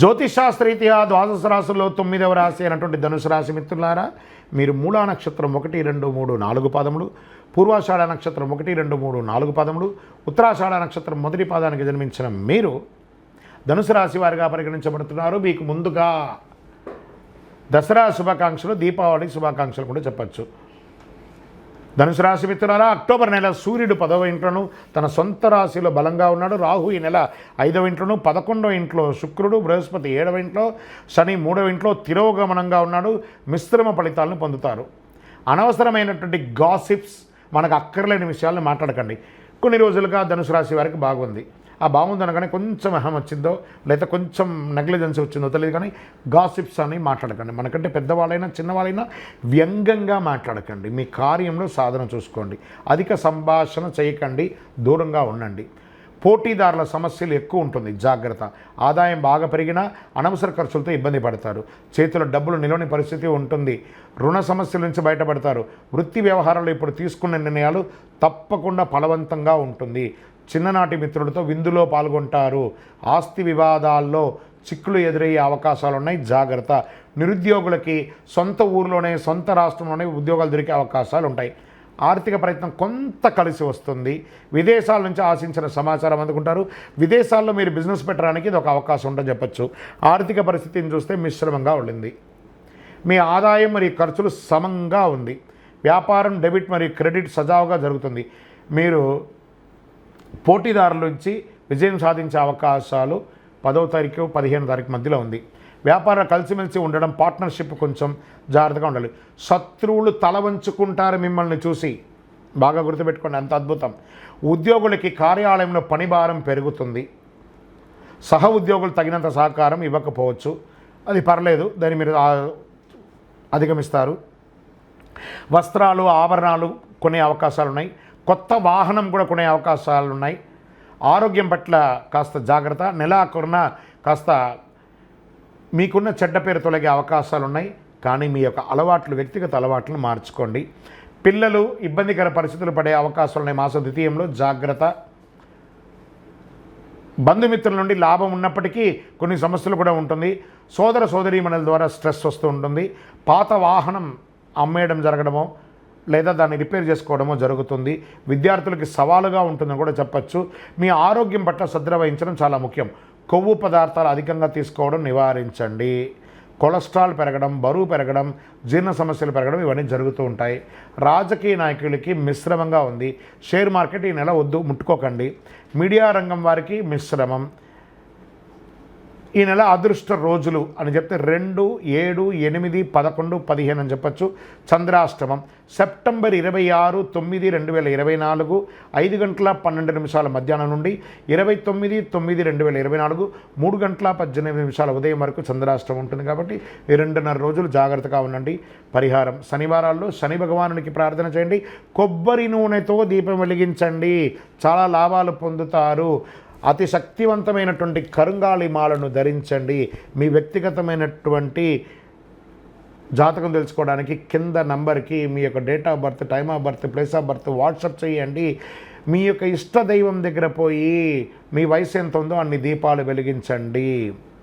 జ్యోతిషాస్త్రీత్యా ద్వాదశ రాశుల్లో తొమ్మిదవ రాశి అయినటువంటి ధనుసు రాశి మిత్రులారా మీరు మూలా నక్షత్రం ఒకటి రెండు మూడు నాలుగు పాదములు పూర్వాషాఢ నక్షత్రం ఒకటి రెండు మూడు నాలుగు పాదములు ఉత్తరాషాఢ నక్షత్రం మొదటి పాదానికి జన్మించిన మీరు ధనుసు రాశి వారిగా పరిగణించబడుతున్నారు. మీకు ముందుగా దసరా శుభాకాంక్షలు దీపావళి శుభాకాంక్షలు కూడా చెప్పచ్చు. ధనుసు రాశి మిత్రులారా అక్టోబర్ నెల సూర్యుడు పదవ ఇంట్లోను తన సొంత రాశిలో బలంగా ఉన్నాడు. రాహు ఈ నెల ఐదవ ఇంట్లోను పదకొండవ ఇంట్లో శుక్రుడు బృహస్పతి ఏడవ ఇంట్లో శని మూడవ ఇంట్లో తిరోగమనంగా ఉన్నాడు. మిశ్రమ ఫలితాలను పొందుతారు. అనవసరమైనటువంటి గాసిప్స్ మనకు అక్కర్లేని విషయాలను మాట్లాడకండి. కొన్ని రోజులుగా ధనుసు రాశి వారికి బాగుంది. ఆ బాగుంది అనగానే కొంచెం అహం వచ్చిందో లేదా కొంచెం నెగ్లిజెన్స్ వచ్చిందో తెలియదు కానీ గాసిప్స్ అని మాట్లాడకండి. మనకంటే పెద్దవాళ్ళైనా చిన్నవాళ్ళైనా వ్యంగ్యంగా మాట్లాడకండి. మీ కార్యంలో సాధన చూసుకోండి. అధిక సంభాషణ చేయకండి. దూరంగా ఉండండి. పోటీదారుల సమస్యలు ఎక్కువ ఉంటుంది. జాగ్రత్త. ఆదాయం బాగా పెరిగినా అనవసర ఖర్చులతో ఇబ్బంది పడతారు. చేతిలో డబ్బులు నిలవని పరిస్థితి ఉంటుంది. రుణ సమస్యల నుంచి బయటపడతారు. వృత్తి వ్యవహారాలు ఇప్పుడు తీసుకున్న నిర్ణయాలు తప్పకుండా ఫలవంతంగా ఉంటుంది. చిన్ననాటి మిత్రులతో విందులో పాల్గొంటారు. ఆస్తి వివాదాల్లో చిక్కులు ఎదురయ్యే అవకాశాలు ఉన్నాయి జాగ్రత్త. నిరుద్యోగులకి సొంత ఊర్లోనే సొంత రాష్ట్రంలోనే ఉద్యోగాలు దొరికే అవకాశాలు ఉంటాయి ఆర్థిక ప్రయత్నం కొంత కలిసి వస్తుంది. విదేశాల నుంచి ఆశించిన సమాచారం అందుకుంటారు. విదేశాల్లో మీరు బిజినెస్ పెట్టడానికి ఇది ఒక అవకాశం ఉందని చెప్పచ్చు. ఆర్థిక పరిస్థితిని చూస్తే మిశ్రమంగా ఉండింది. మీ ఆదాయం మరియు ఖర్చులు సమంగా ఉంది. వ్యాపారం డెబిట్ మరియు క్రెడిట్ సజావుగా జరుగుతుంది. మీరు పోటీదారుల నుంచి విజయం సాధించే అవకాశాలు పదవ తారీఖు పదిహేను తారీఖు మధ్యలో ఉంది. వ్యాపారం కలిసిమెలిసి ఉండడం పార్ట్నర్షిప్ కొంచెం జాగ్రత్తగా ఉండాలి. శత్రువులు తల వంచుకుంటారు మిమ్మల్ని చూసి. బాగా గుర్తుపెట్టుకోండి అంత అద్భుతం. ఉద్యోగులకి కార్యాలయంలో పనిభారం పెరుగుతుంది. సహ ఉద్యోగులు తగినంత సహకారం ఇవ్వకపోవచ్చు. అది పర్లేదు దాన్ని మీరు అధిగమిస్తారు. వస్త్రాలు ఆభరణాలు కొనే అవకాశాలు ఉన్నాయి కొత్త వాహనం కూడా కొనే అవకాశాలు ఉన్నాయి ఆరోగ్యం పట్ల కాస్త జాగ్రత్త నెలాఖరున కాస్త మీకున్న చెడ్డ పేరు తొలగే అవకాశాలు ఉన్నాయి కానీ మీ యొక్క అలవాట్లు వ్యక్తిగత అలవాట్లను మార్చుకోండి. పిల్లలు ఇబ్బందికర పరిస్థితులు పడే అవకాశాలు ఉన్నాయి మాస ద్వితీయంలో. జాగ్రత్త. బంధుమిత్రుల నుండి లాభం ఉన్నప్పటికీ కొన్ని సమస్యలు కూడా ఉంటుంది. సోదర సోదరీమణుల ద్వారా స్ట్రెస్ వస్తూ ఉంటుంది. పాత వాహనం అమ్మేయడం జరగడమో లేదా దాన్ని రిపేర్ చేసుకోవడమో జరుగుతుంది. విద్యార్థులకి సవాలుగా ఉంటుందని కూడా చెప్పచ్చు. మీ ఆరోగ్యం పట్ల శ్రద్ధ వహించడం చాలా ముఖ్యం. కొవ్వు పదార్థాలు అధికంగా తీసుకోవడం నివారించండి. కొలెస్ట్రాల్ పెరగడం బరువు పెరగడం జీర్ణ సమస్యలు పెరగడం ఇవన్నీ జరుగుతూ ఉంటాయి. రాజకీయ నాయకులకి మిశ్రమంగా ఉంది. షేర్ మార్కెట్ ఈ నెల వద్దు ముట్టుకోకండి. మీడియా రంగం వారికి మిశ్రమం. ఈ నెల అదృష్ట రోజులు అని చెప్తే రెండు ఏడు ఎనిమిది పదకొండు పదిహేను అని చెప్పచ్చు. చంద్రాష్టమం. సెప్టెంబర్ ఇరవై ఆరు తొమ్మిది రెండు వేల ఇరవై నాలుగు. ఐదు గంటల పన్నెండు నిమిషాల మధ్యాహ్నం నుండి ఇరవై తొమ్మిది తొమ్మిది రెండు వేల ఇరవై నాలుగు. మూడు గంటల పద్దెనిమిది నిమిషాల ఉదయం వరకు చంద్రాష్టమం ఉంటుంది కాబట్టి ఈ రెండున్నర రోజులు జాగ్రత్తగా ఉండండి. పరిహారం. శనివారాల్లో శని భగవానునికి ప్రార్థన చేయండి. కొబ్బరి నూనెతో దీపం వెలిగించండి. చాలా లాభాలు పొందుతారు. అతి శక్తివంతమైనటువంటి కరుంగాళి మాలను ధరించండి. మీ వ్యక్తిగతమైనటువంటి జాతకం తెలుసుకోవడానికి కింద నంబర్కి మీ యొక్క date of birth time of birth place of birth WhatsApp చేయండి. మీ యొక్క ఇష్ట దైవం దగ్గర పోయి మీ వయసు ఎంత ఉందో అన్ని దీపాలు వెలిగించండి.